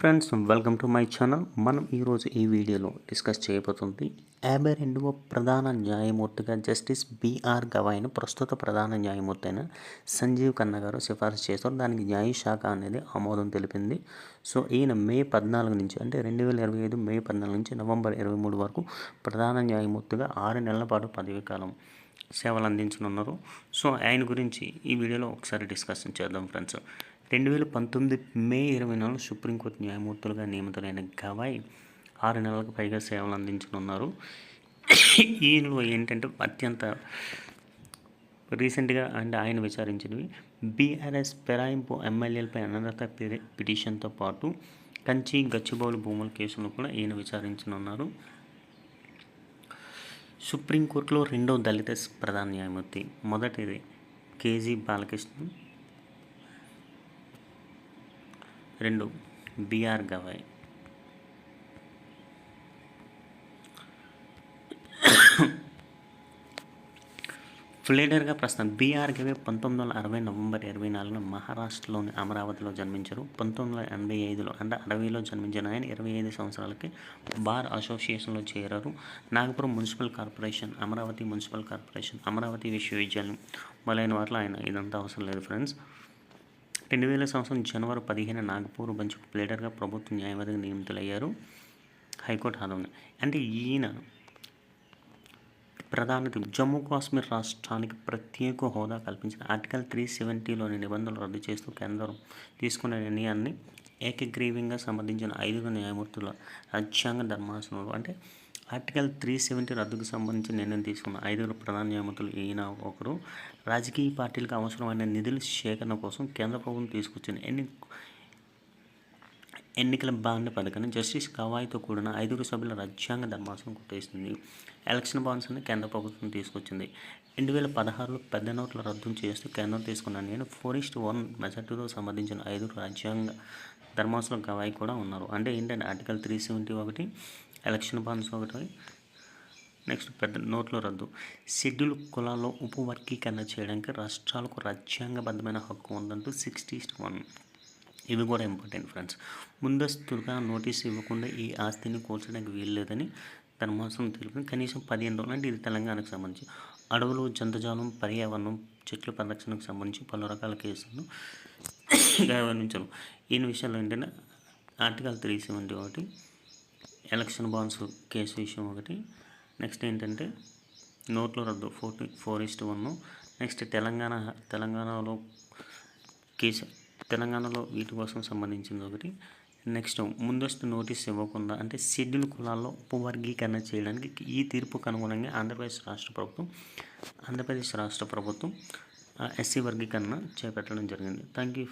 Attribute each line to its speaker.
Speaker 1: Friends welcome to my channel మనం ఈరోజు ఈ వీడియోలో డిస్కస్ చేయబోతుంది యాభై రెండవ ప్రధాన న్యాయమూర్తిగా జస్టిస్ బిఆర్ గవాయిని ప్రస్తుత ప్రధాన న్యాయమూర్తి అయిన సంజీవ్ ఖన్నా గారు సిఫార్సు చేశారు. దానికి న్యాయశాఖ అనేది ఆమోదం తెలిపింది. సో ఈయన మే పద్నాలుగు నుంచి అంటే రెండు వేల ఇరవై ఐదు మే పద్నాలుగు నుంచి నవంబర్ ఇరవై మూడు వరకు ప్రధాన న్యాయమూర్తిగా ఆరు నెలల పాటు పదవీ కాలం సేవలు అందించనున్నారు సో ఆయన గురించి ఈ వీడియోలో ఒకసారి డిస్కషన్ చేద్దాం ఫ్రెండ్స్ రెండు వేల పంతొమ్మిది మే ఇరవై నాలుగు సుప్రీంకోర్టు న్యాయమూర్తులుగా నియమితులైన గవాయ్ ఆరు నెలలకు పైగా సేవలు అందించనున్నారు. ఈయనలో ఏంటంటే అత్యంత రీసెంట్గా అండ్ ఆయన విచారించినవి. బీఆర్ఎస్ పెరాయింపు ఎమ్మెల్యేలపై అనర్హత పిటిషన్తో పాటు కంచి గచ్చిబౌలి భూముల కేసులను కూడా ఈయన విచారించనున్నారు. సుప్రీంకోర్టులో రెండో దళిత ప్రధాన న్యాయమూర్తి మొదటిది కేజీ బాలకృష్ణన్ రెండు. బిఆర్ గవాయ్. ఫ్లేడర్గా ప్రస్తుతం బీఆర్ గవే పంతొమ్మిది వందల అరవై నవంబర్ ఇరవై నాలుగున మహారాష్ట్రలోని అమరావతిలో జన్మించారు. పంతొమ్మిది వందల ఎనభై ఐదులో అంటే అరవైలో జన్మించిన ఆయన ఇరవై ఐదు సంవత్సరాలకి బార్ అసోసియేషన్లో చేరారు. Nagpur municipal corporation Amravati municipal corporation Amravati విశ్వవిద్యాలయం మొదలైన వాటిలో ఆయన ఇదంతా అవసరం లేదు ఫ్రెండ్స్. రెండు వేల సంవత్సరం జనవరి పదిహేను నాగపూర్ బెంచ్కు ప్లేడర్గా ప్రభుత్వ న్యాయవాదిగా నియమితులయ్యారు హైకోర్టు ఆదరణ అంటే ఈయన ప్రధానత జమ్మూ కాశ్మీర్ రాష్ట్రానికి ప్రత్యేక హోదా కల్పించిన ఆర్టికల్ త్రీ సెవెంటీలోని నిబంధనలు రద్దు చేస్తూ కేంద్రం తీసుకున్న నిర్ణయాన్ని ఏకగ్రీవంగా సంబంధించిన ఐదుగురు న్యాయమూర్తుల రాజ్యాంగ ధర్మాసనంలో అంటే ఆర్టికల్ త్రీ సెవెంటీ రద్దుకు సంబంధించి నిర్ణయం తీసుకున్న ఐదుగురు ప్రధాన న్యాయమూర్తులు ఈయన ఒకరు. రాజకీయ పార్టీలకు అవసరమైన నిధుల సేకరణ కోసం కేంద్ర ప్రభుత్వం తీసుకొచ్చిన ఎన్ని ఎన్నికల బాండ్ పథకాన్ని జస్టిస్ గవాయితో కూడిన ఐదుగురు సభ్యుల రాజ్యాంగ ధర్మాసనం కొట్టేసింది ఎలక్షన్ బాండ్స్ని కేంద్ర ప్రభుత్వం తీసుకొచ్చింది. రెండు వేల పదహారులో పెద్ద నోట్ల రద్దు చేస్తూ కేంద్రం తీసుకున్న నేను ఫోరిస్ట్ వన్ మెజార్టీతో సంబంధించిన ఐదుగురు రాజ్యాంగ ధర్మాసనం గవాయి కూడా ఉన్నారు. అంటే ఏంటంటే ఆర్టికల్ త్రీ సెవెంటీ ఒకటి ఎలక్షన్ బాండ్స్ ఒకటి. నెక్స్ట్ పెద్ద నోట్ల రద్దు. షెడ్యూల్ కులాల్లో ఉపవర్గీకరణ చేయడానికి రాష్ట్రాలకు రాజ్యాంగబద్ధమైన హక్కు ఉందంటూ సిక్స్టీ వన్. ఇవి కూడా ఇంపార్టెంట్ ఫ్రెండ్స్ ముందస్తుగా నోటీస్ ఇవ్వకుండా ఈ ఆస్తిని కూల్చడానికి వీల్లేదని ధర్మాసనం తెలిపింది. కనీసం పదిహేను రోజులు అంటే ఇది తెలంగాణకు సంబంధించి. అడవులు జంతుజాలం పర్యావరణం చెట్ల పరిరక్షణకు సంబంధించి పలు రకాల కేసులను గమనించను ఈ విషయంలో ఏంటంటే ఆర్టికల్ త్రీ సెవెంటీ ఒకటి ఎలక్షన్ బాండ్స్ కేసు విషయం ఒకటి. నెక్స్ట్ ఏంటంటే నోట్ల రద్దు forty four is to one. Next Telangana తెలంగాణలో కేసు తెలంగాణలో వీటి కోసం సంబంధించింది ఒకటి. నెక్స్ట్ ముందస్తు నోటీస్ ఇవ్వకుండా అంటే షెడ్యూల్ కులాల్లో ఉపవర్గీకరణ చేయడానికి ఈ తీర్పుకు అనుగుణంగా ఆంధ్రప్రదేశ్ రాష్ట్ర ప్రభుత్వం ఆంధ్రప్రదేశ్ రాష్ట్ర ప్రభుత్వం ఎస్సీ వర్గీకరణ చేపట్టడం జరిగింది. Thank you